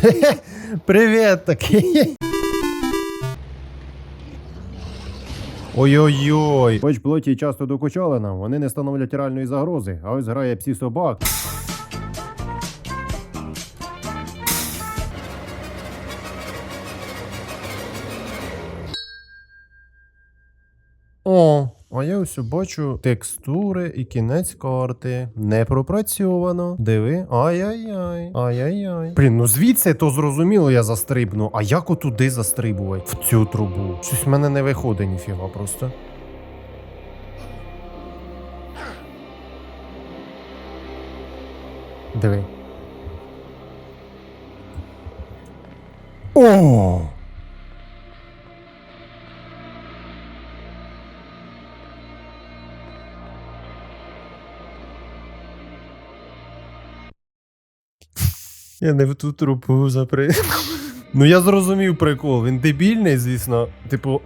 Привіт такий. Ой-ой-ой. Хоч плоті часто докучали нам, вони не становлять реальної загрози, а ось грає псі собак. О, а я ось бачу текстури і кінець карти. Не пропрацьовано. Диви. Ай-яй-яй. Ай-яй-яй. Блін, ну звідси то зрозуміло, я застрибну. А як отуди застрибувати? В цю трубу. Щось в мене не виходить ніфіга просто. Диви. О! Я не в ту трупу запри. ну я зрозумів прикол. Він дебільний, звісно. Типу.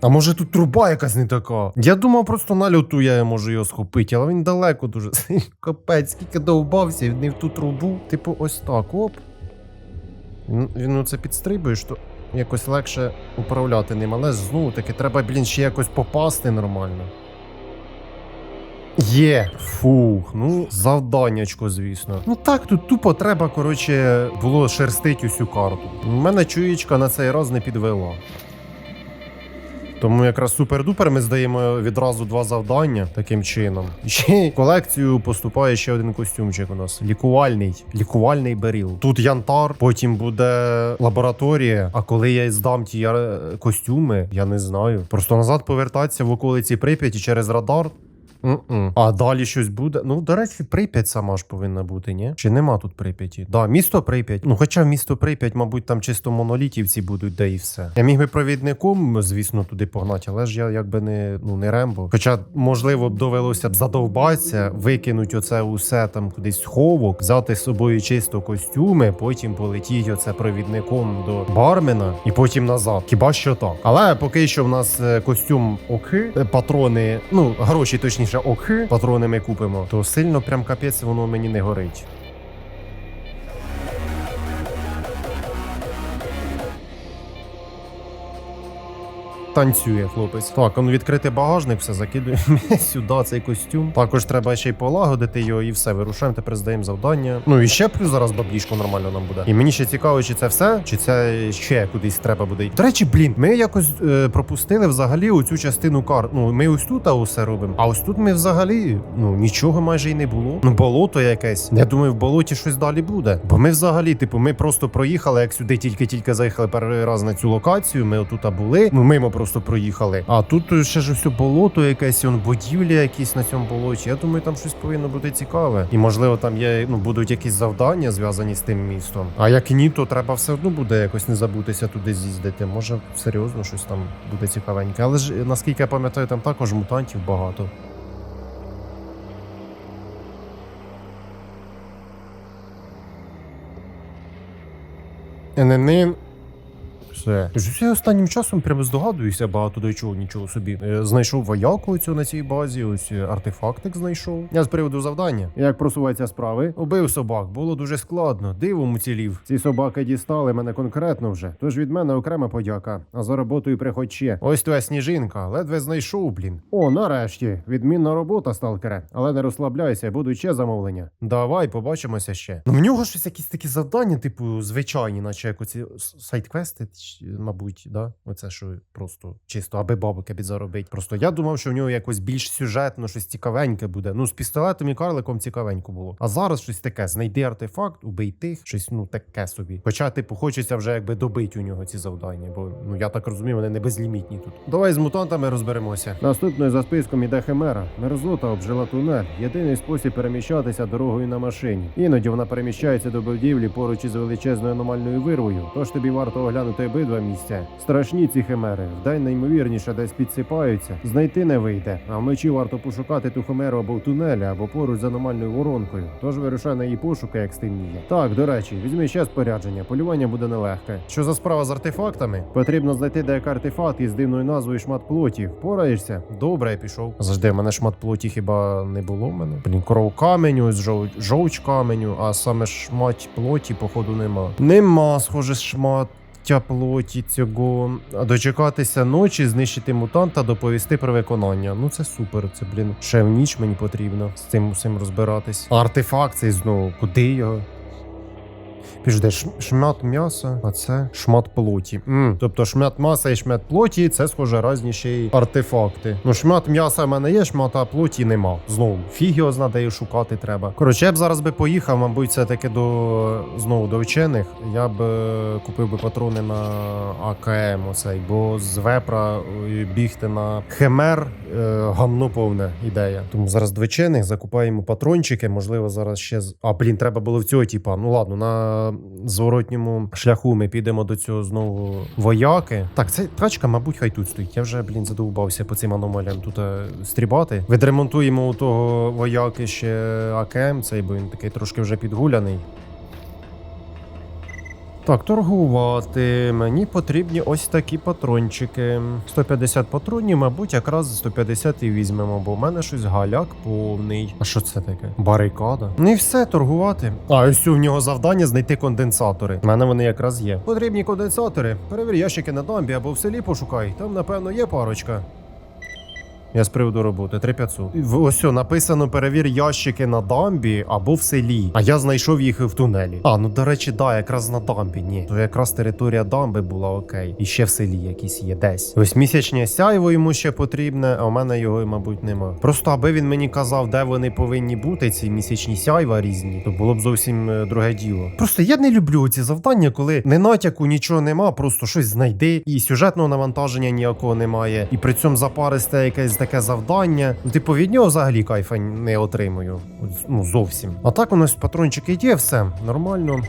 А може тут труба якась не така? Я думав, просто на льоту я можу його схопити, але він далеко дуже. Капець, скільки довбався, він не в ту трубу. Типу, ось так, оп. Він, він оце підстрибує, що якось легше управляти ним, але знову таки треба, блін, ще якось попасти нормально. Є. Фух, ну завданнячко, звісно. Ну так, тут тупо треба, коротше, було шерстить усю карту. У мене чуєчка на цей раз не підвела. Тому якраз супер-дупер ми здаємо відразу два завдання таким чином. Ще колекцію поступає ще один костюмчик у нас. Лікувальний. Лікувальний беріл. Тут янтар, потім буде лабораторія. А коли я здам ті костюми, я не знаю. Просто назад повертатися в околиці Прип'яті через радар. М-м. А далі щось буде. Ну, до речі, Прип'ять сама ж повинна бути, ні? Чи нема тут Прип'яті? Да, місто Прип'ять. Ну, хоча місто Прип'ять, мабуть, там чисто монолітівці будуть, де і все. Я міг би провідником, звісно, туди погнати, але ж я якби не, ну, не Рембо. Хоча, можливо, б довелося б задовбатися, викинути оце усе там кудись сховок, взяти з собою чисто костюми, потім полетіти оце провідником до бармена і потім назад. Хіба що так. Але поки що в нас е, костюм охи, е, патрони, ну, гроші точніше охи, патрони ми купимо, то сильно прям капець воно мені не горить. Танцює хлопець. Так, он відкрити багажник, все закидуємо сюди цей костюм. Також треба ще й полагодити його, і все. Вирушаємо, тепер здаємо завдання. Ну і ще плюс зараз баблішко нормально нам буде. І мені ще цікаво, чи це все, чи це ще кудись треба буде. До речі, блін, ми якось е, пропустили взагалі оцю частину карт. Ну, ми ось тут а усе робимо. А ось тут ми взагалі ну нічого майже й не було. Ну, болото якесь. Я думаю, в болоті щось далі буде. Бо ми взагалі, типу, ми просто проїхали, як сюди тільки-тільки заїхали перший раз на цю локацію. Ми отут були. Ну, мимо просто проїхали. А тут ще ж все болото якесь, он будівлі якісь на цьому болоті. Я думаю, там щось повинно бути цікаве. І можливо, там є ну будуть якісь завдання зв'язані з тим містом. А як ні, то треба все одно буде якось не забутися туди з'їздити. Може, серйозно щось там буде цікавеньке. Але ж наскільки я пам'ятаю, там також мутантів багато. ННН. Все. Ж я останнім часом прямо здогадуюся багато до чого, нічого собі. Е, Знайшов вояку цю на цій базі, ось е, артефактик знайшов. Я з приводу завдання. Як просуваються справи? Убив собак, було дуже складно. Дивом уцілів. Ці собаки дістали мене конкретно вже. Тож від мене окрема подяка. А за роботою приходь ще. Ось твоя сніжинка, ледве знайшов, блін. О, нарешті. Відмінна робота, сталкере. Але не розслабляйся, будуть ще замовлення. Давай, побачимося ще. Ну в нього щось якісь такі завдання, типу, звичайні, наче як оці сайт-квести, мабуть, да? Оце що просто чисто, аби бабки підзаробить. Просто я думав, що в нього якось більш сюжетно, щось цікавеньке буде. Ну, з пістолетом і карликом цікавенько було. А зараз щось таке: знайди артефакт, убий тих, щось ну таке собі. Хоча, типу, хочеться вже якби добити у нього ці завдання, бо ну я так розумію, вони не безлімітні тут. Давай з мутантами розберемося. Наступною за списком іде химера. Мерзота обжила тунель. Єдиний спосіб переміщатися дорогою на машині. Іноді вона переміщається до будівлі поруч із величезною аномальною вирвою. Тож тобі варто оглянути обидва місця. Страшні ці химери. Вдень неймовірніше десь підсипаються. Знайти не вийде. А вночі варто пошукати ту химеру або в тунелі, або поруч з аномальною воронкою. Тож вирушай на її пошуки, як стемніє. Так, до речі, візьми ще спорядження. Полювання буде нелегке. Що за справа з артефактами? Потрібно знайти деяка артефакт із дивною назвою шмат плоті. Впораєшся? Добре, я пішов. Завжди, в мене шмат плоті хіба не було в мене? Блін, кров каменю, жов... жовч каменю, а саме шмат плоті, походу, нема. Нема, схоже, шмат. Тя плоті цього дочекатися ночі, знищити мутанта, доповісти про виконання. Ну це супер. Це блін ще в ніч мені потрібно з цим усім розбиратись. Артефакт цей знову, куди його? Ш- шмат м'яса, а це шмат плоті. м Тобто шмат м'яса і шмат плоті це схоже й артефакти. Ну, шмат м'яса в мене є, шмата плоті нема. Знову фіг його зна, де її шукати треба. Коротше, я б зараз би поїхав, мабуть, все таки до знову до вчених. Я б е, купив би патрони на АКМ оцей, бо з вепра е, бігти на химер е, гамно повне ідея. Тому зараз до вчених закупаємо патрончики. Можливо, зараз ще з. А блін, треба було в цього, типа. Ну ладно, на зворотньому шляху ми підемо до цього знову вояки. Так, це тачка, мабуть, хай тут стоїть. Я вже, блін, задовбався по цим аномаліям тут е, стрібати. Відремонтуємо у того вояки ще АКМ, цей, бо він такий трошки вже підгуляний. Так, торгувати. Мені потрібні ось такі патрончики. 150 патронів, мабуть, якраз 150 і візьмемо, бо в мене щось галяк повний. А що це таке? Барикада. Ну і все, торгувати. А ось у нього завдання знайти конденсатори. У мене вони якраз є. Потрібні конденсатори. Перевір ящики на дамбі або в селі пошукай. Там, напевно, є парочка. Я з приводу роботи 3500. В- Ось написано перевір ящики на дамбі або в селі. А я знайшов їх в тунелі. А, ну до речі, да, якраз на дамбі. Ні, то якраз територія дамби була окей. І ще в селі якісь є десь. Ось місячне сяйво йому ще потрібне, а у мене його, мабуть, нема. Просто аби він мені казав, де вони повинні бути, ці місячні сяйва різні, то було б зовсім е, друге діло. Просто я не люблю ці завдання, коли не натяку нічого нема, просто щось знайди, і сюжетного навантаження ніякого немає, і при цьому запаристе якесь таке завдання. Ну, типу, від нього взагалі кайфа не отримую. Ну, зовсім. А так у нас патрончики є, все нормально.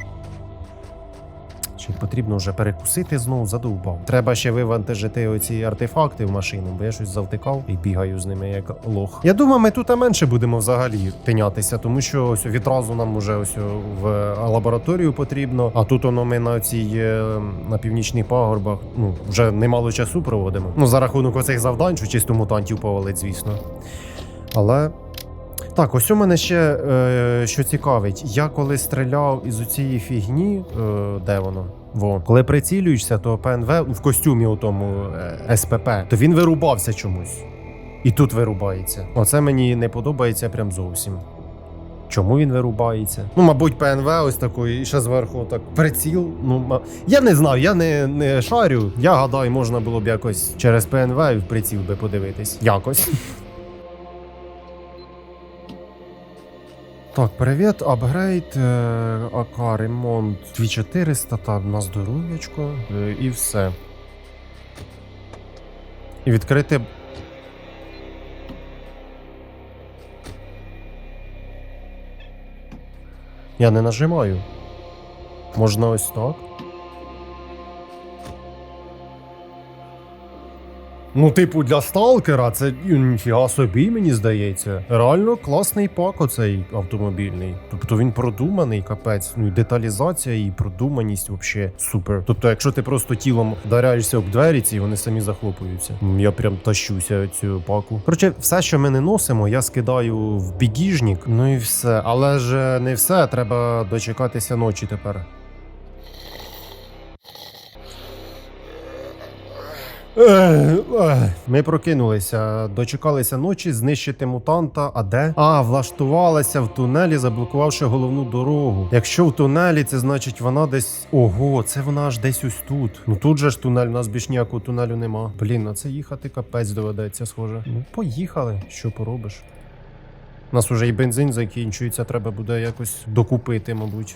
Чи потрібно вже перекусити знову задовбав. Треба ще вивантажити оці артефакти в машину, бо я щось завтикав і бігаю з ними як лох. Я думаю, ми тут менше будемо взагалі тинятися, тому що ось відразу нам уже ось в лабораторію потрібно. А тут воно ми на цій е, на північних пагорбах. Ну вже немало часу проводимо. Ну за рахунок оцих завдань, що чисто мутантів повалить, звісно. Але так, ось у мене ще е, що цікавить. Я коли стріляв із цієї фігні, е, де воно? Во, коли прицілюєшся, то ПНВ в костюмі у тому е, СПП, то він вирубався чомусь. І тут вирубається. Оце мені не подобається прям зовсім. Чому він вирубається? Ну, мабуть, ПНВ ось такий, і ще зверху так приціл. Ну, я не знаю, я не, не шарю. Я гадаю, можна було б якось через ПНВ в приціл би подивитись. Якось. Так, привіт, апгрейд, е, АК, ремонт 2400 та на здоров'ячко е, і все. І відкрити. Я не нажимаю. Можна ось так. Ну, типу, для сталкера це ну, ніфіга собі, мені здається. Реально класний пак оцей автомобільний. Тобто він продуманий, капець. Ну і деталізація і продуманість взагалі супер. Тобто, якщо ти просто тілом вдаряєшся об двері, ці вони самі захлопуються. Я прям тащуся цю паку. Коротше, все, що ми не носимо, я скидаю в бігіжник. Ну і все. Але ж не все, треба дочекатися ночі тепер. Ми прокинулися, дочекалися ночі, знищити мутанта. А де? А, влаштувалася в тунелі, заблокувавши головну дорогу. Якщо в тунелі, це значить вона десь. Ого, це вона аж десь ось тут. Ну тут же ж тунель, у нас більш ніякого тунелю нема. Блін, на це їхати капець доведеться, схоже. Ну, поїхали, що поробиш. У нас уже і бензин закінчується, треба буде якось докупити, мабуть.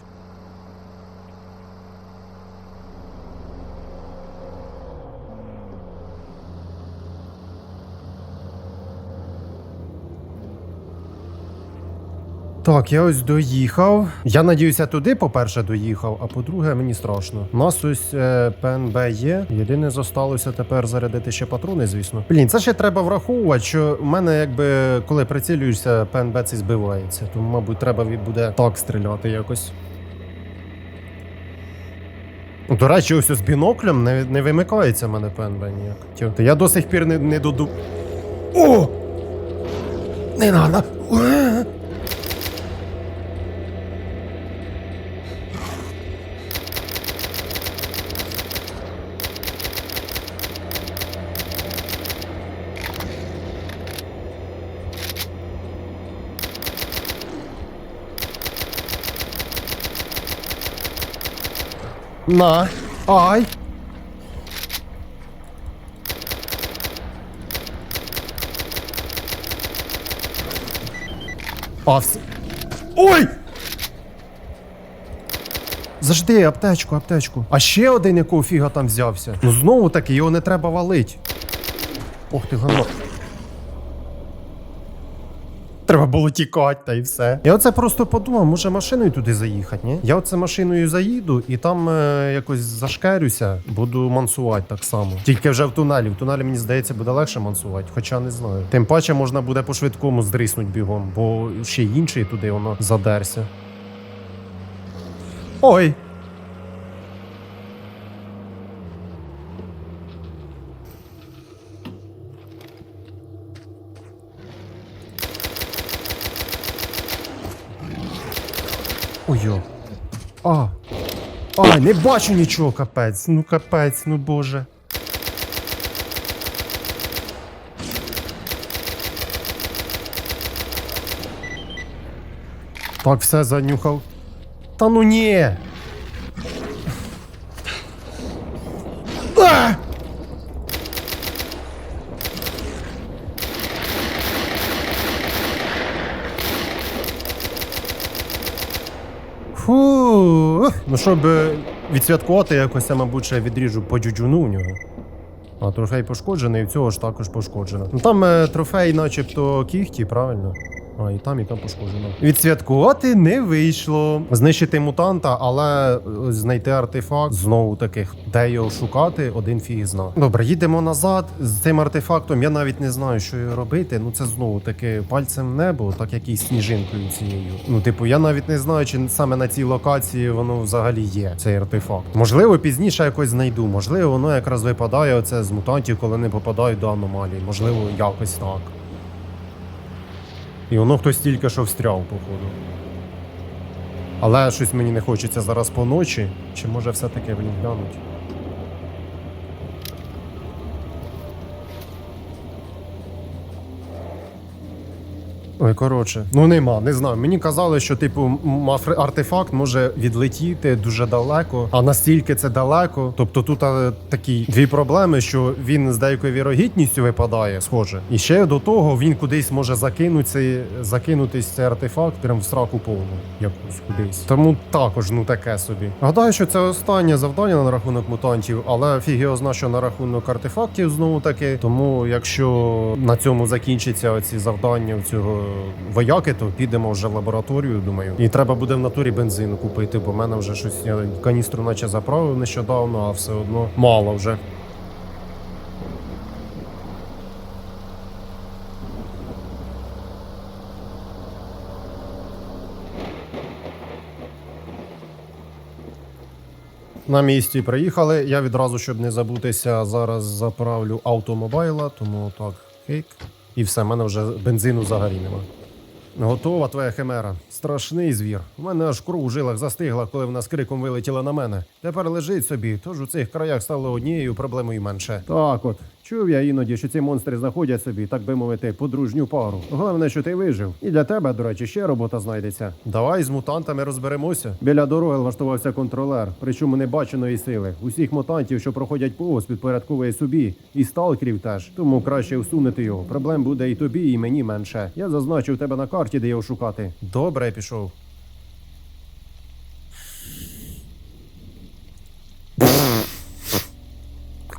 Так, я ось доїхав. Я надіюся, туди, по-перше, доїхав, а по-друге, мені страшно. У нас ось е, ПНБ є. Єдине зосталося тепер зарядити ще патрони, звісно. Блін, це ще треба враховувати, що в мене, якби коли прицілюєшся, ПНБ цей збивається. Тому, мабуть, треба буде так стріляти якось. До речі, ось з біноклем не, не вимикається в мене ПНБ ніяк. Тьо, я до сих пір не, не доду. О! Не надо! На. Ай. А, все. Ой! Зажди, аптечку, аптечку. А ще один якого фіга там взявся. Ну знову таки, його не треба валить. Ох ти гано. Треба було тікати, та й все. Я оце просто подумав, може машиною туди заїхати, ні? Я оце машиною заїду і там е, якось зашкерюся, буду мансувати так само. Тільки вже в тунелі. В тунелі, мені здається, буде легше мансувати, хоча не знаю. Тим паче можна буде по швидкому здриснуть бігом, бо ще інший туди воно задерся. Ой! Ой-йо. А. А, не бачу нічого, капець. Ну капець, ну боже. Так, все занюхав. Та ну ні. А! Ну, щоб е, відсвяткувати якось, я, мабуть, ще відріжу по дюджуну у нього. А трофей пошкоджений, і в цього ж також пошкоджено. Ну там е, трофей, начебто, кіхті, правильно? А, і там, і там пошкоджено. Відсвяткувати не вийшло. Знищити мутанта, але е, знайти артефакт знову таки, де його шукати, один фіг зна. Добре, їдемо назад. З цим артефактом я навіть не знаю, що робити. Ну це знову таки пальцем небо, так як і сніжинкою цією. Ну, типу, я навіть не знаю, чи саме на цій локації воно взагалі є, цей артефакт. Можливо, пізніше якось знайду. Можливо, воно якраз випадає оце з мутантів, коли не попадають до аномалії. Можливо, якось так. І воно хтось тільки що встряв, походу. Але щось мені не хочеться зараз по ночі. Чи може все-таки в них глянуть? Ой, коротше, ну нема, не знаю. Мені казали, що типу артефакт може відлетіти дуже далеко, а настільки це далеко. Тобто тут а, такі дві проблеми, що він з деякою вірогідністю випадає, схоже. І ще до того він кудись може закинутися, закинутись цей артефакт прям в сраку повну, якусь кудись. Тому також ну таке собі. Гадаю, що це останнє завдання на рахунок мутантів, але фіг його зна, що на рахунок артефактів знову таки. Тому якщо на цьому закінчиться оці завдання цього вояки, то підемо вже в лабораторію, думаю. І треба буде в натурі бензину купити, бо в мене вже щось я каністру наче заправив нещодавно, а все одно мало вже. На місці приїхали. Я відразу, щоб не забутися, зараз заправлю автомобайла, тому так, хейк. І все, в мене вже бензину взагалі нема. Готова твоя химера. Страшний звір. У мене аж кров у жилах застигла, коли вона з криком вилетіла на мене. Тепер лежить собі, тож у цих краях стало однією проблемою менше. Так от. Чув я іноді, що ці монстри знаходять собі, так би мовити, подружню пару. Головне, що ти вижив. І для тебе, до речі, ще робота знайдеться. Давай з мутантами розберемося. Біля дороги влаштувався контролер, причому небаченої сили. Усіх мутантів, що проходять повз, підпорядковує собі, і сталкерів теж. Тому краще усунути його. Проблем буде і тобі, і мені менше. Я зазначив тебе на карті, де його шукати. Добре, пішов.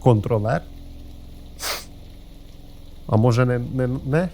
Контролер? А може не. не, не?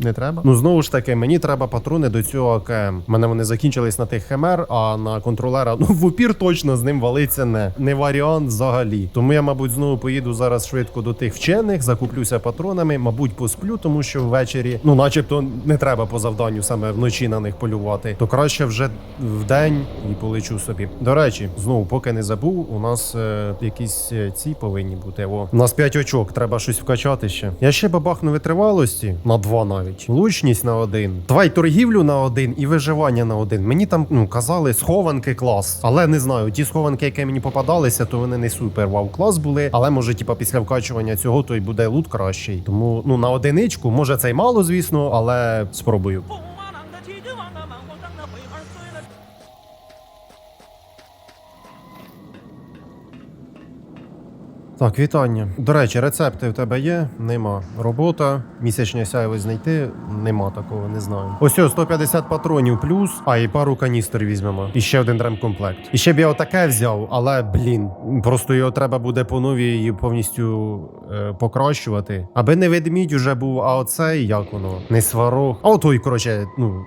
Не треба. Ну знову ж таки, мені треба патрони до цього АКМ. У мене вони закінчились на тих химер, а на контролера ну в упір точно з ним валиться не. Не варіант взагалі. Тому я, мабуть, знову поїду зараз швидко до тих вчених, закуплюся патронами, мабуть, посплю, тому що ввечері, ну, начебто, не треба по завданню саме вночі на них полювати. То краще вже в день і полечу собі. До речі, знову, поки не забув, у нас е, якісь е, ці повинні бути. О, у нас 5 очок, треба щось вкачати ще. Я ще бабахну витривалості на 2 навіть. Лучність на один. Давай торгівлю на один і виживання на один. Мені там ну казали схованки клас. Але не знаю, ті схованки, які мені попадалися, то вони не супер вау клас були. Але може, типа, після вкачування цього, то й буде лут кращий. Тому ну на одиничку, може це й мало, звісно, але спробую. Так, вітання. До речі, рецепти в тебе є? Нема. Робота, місячне сяйво знайти? Нема такого, не знаю. Ось ось 150 патронів плюс, а і пару каністр візьмемо. І ще один ремкомплект. І ще б я отаке взяв, але блін, просто його треба буде по новій повністю е, покращувати. Аби не ведмідь уже був, а оцей як воно? Не сварог. А отой, коротше, ну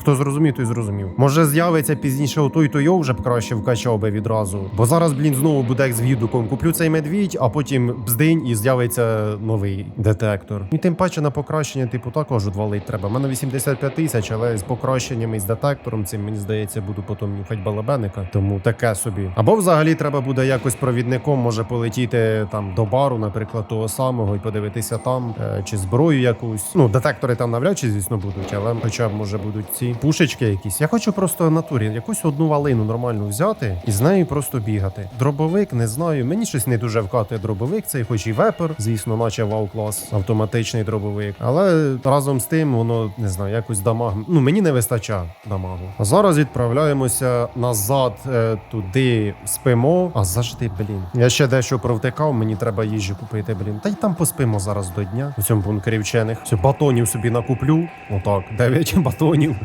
хто зрозумів, той зрозумів. Може з'явиться пізніше отой, то його вже б краще вкачав би відразу. Бо зараз, блін, знову буде як з відгуком. Куплю цей медвідь, а потім бздинь і з'явиться новий детектор. І тим паче на покращення, типу, також валить треба. У мене 85 тисяч, але з покращеннями і з детектором цим мені здається, буду потім нюхать балабеника. Тому таке собі. Або взагалі треба буде якось провідником, може полетіти там до бару, наприклад, того самого, і подивитися там, е, чи зброю якусь. Ну, детектори там навряд чи, звісно, будуть, але хоча б може будуть ці пушечки якісь. Я хочу просто натурі якусь одну валину нормальну взяти і з нею просто бігати. Дробовик, не знаю. Мені щось не дуже вкати дробовик, цей хоч і вепер, звісно, наче вау клас, автоматичний дробовик. Але разом з тим, воно не знаю, якось дамаг. Ну мені не вистачає дамагу. А зараз відправляємося назад е, туди, спимо. А завжди, блін. Я ще дещо провтикав, мені треба їжі купити, блін. Та й там поспимо зараз до дня. У цьому бункері вчених. Все, батонів собі накуплю. Отак, 9 батонів.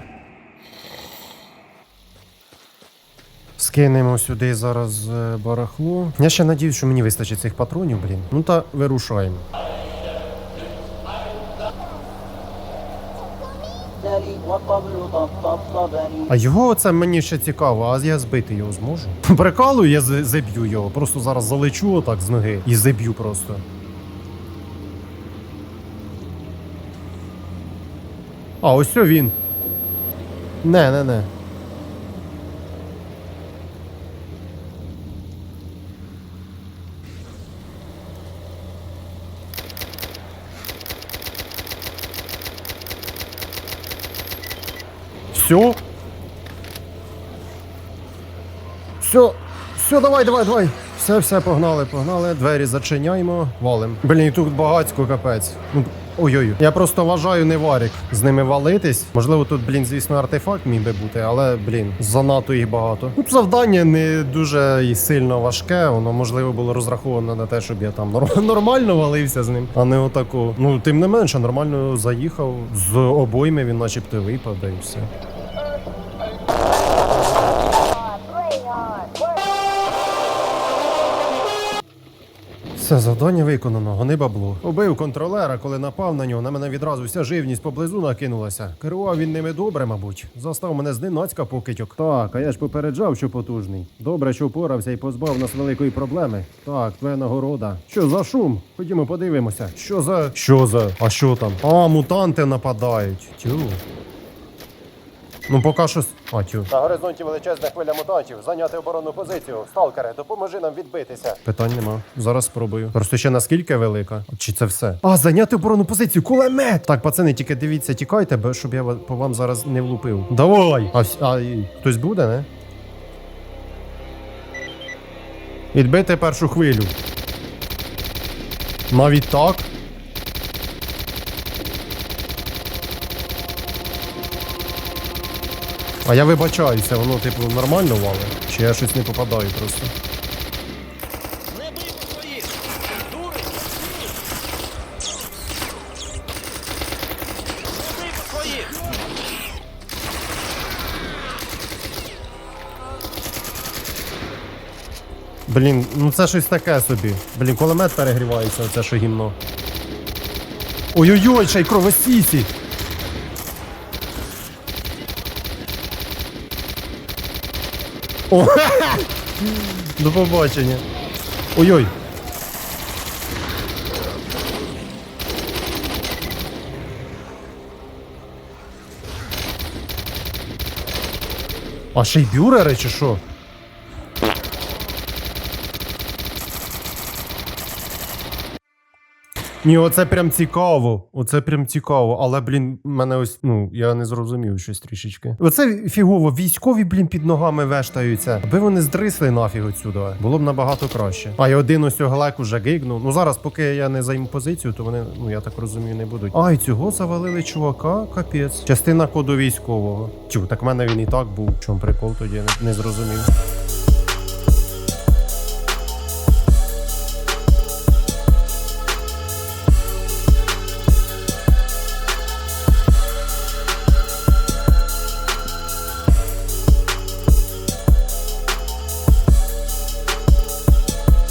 Скинемо сюди зараз е, барахло. Я ще надіюсь, що мені вистачить цих патронів, блін. Ну та вирушаємо. А його оце мені ще цікаво, а я збити його зможу. Прикалую, я зиб'ю його. Просто зараз залечу отак з ноги і зиб'ю просто. А ось він. Не, не, не. Все. Все. Все, давай, давай, давай. Все, все, погнали, погнали. Двері зачиняємо, валим. Блін, тут багацько капець. Ну, Ой-ой. Я просто вважаю не варік з ними валитись. Можливо, тут, блін, звісно, артефакт міг би бути, але, блін, занадто їх багато. Ну, завдання не дуже і сильно важке. Воно можливо було розраховано на те, щоб я там нормально валився з ним, а не отако. Ну, тим не менше, нормально заїхав. З обойми він начебто випав, да і все. Все, завдання виконано, гони бабло. Убив контролера, коли напав на нього, на мене відразу вся живність поблизу накинулася. Керував він ними добре, мабуть. Застав мене зненацька покидьок. Так, а я ж попереджав, що потужний. Добре, що впорався і позбав нас великої проблеми. Так, твоя нагорода. Що за шум? Ходімо, подивимося. Що за. Що за? А що там? А, мутанти нападають. Тю. Ну, поки що. А, тю. На горизонті величезна хвиля мутантів. Зайняти оборонну позицію. Сталкере, допоможи нам відбитися. Питань нема. Зараз спробую. Просто ще наскільки велика? Чи це все? А, зайняти оборонну позицію. Кулемет! Так, пацани, тільки дивіться, тікайте, бо щоб я по вам зараз не влупив. Давай! А, а хтось буде, не? Відбити першу хвилю. Навіть так. А я вибачаюся, воно типу нормально валить? Чи я щось не попадаю просто? Блін, ну це щось таке собі. Блін, кулемет перегрівається, оце що гімно. Ой-ой-ой, ще й кровосісі! О, До побачення. Ой-ой. А ще й бюрери чи що? Ні, оце прям цікаво. Оце прям цікаво. Але, блін, мене ось, ну, я не зрозумів щось трішечки. Оце фігово, військові, блін, під ногами вештаються. Аби вони здрисли нафіг отсюди. Було б набагато краще. А й один ось глек уже гигнув. Ну зараз, поки я не займу позицію, то вони, ну я так розумію, не будуть. А, і цього завалили чувака, капець. Частина коду військового. Тю, так в мене він і так був. В чому прикол тоді не, не зрозумів.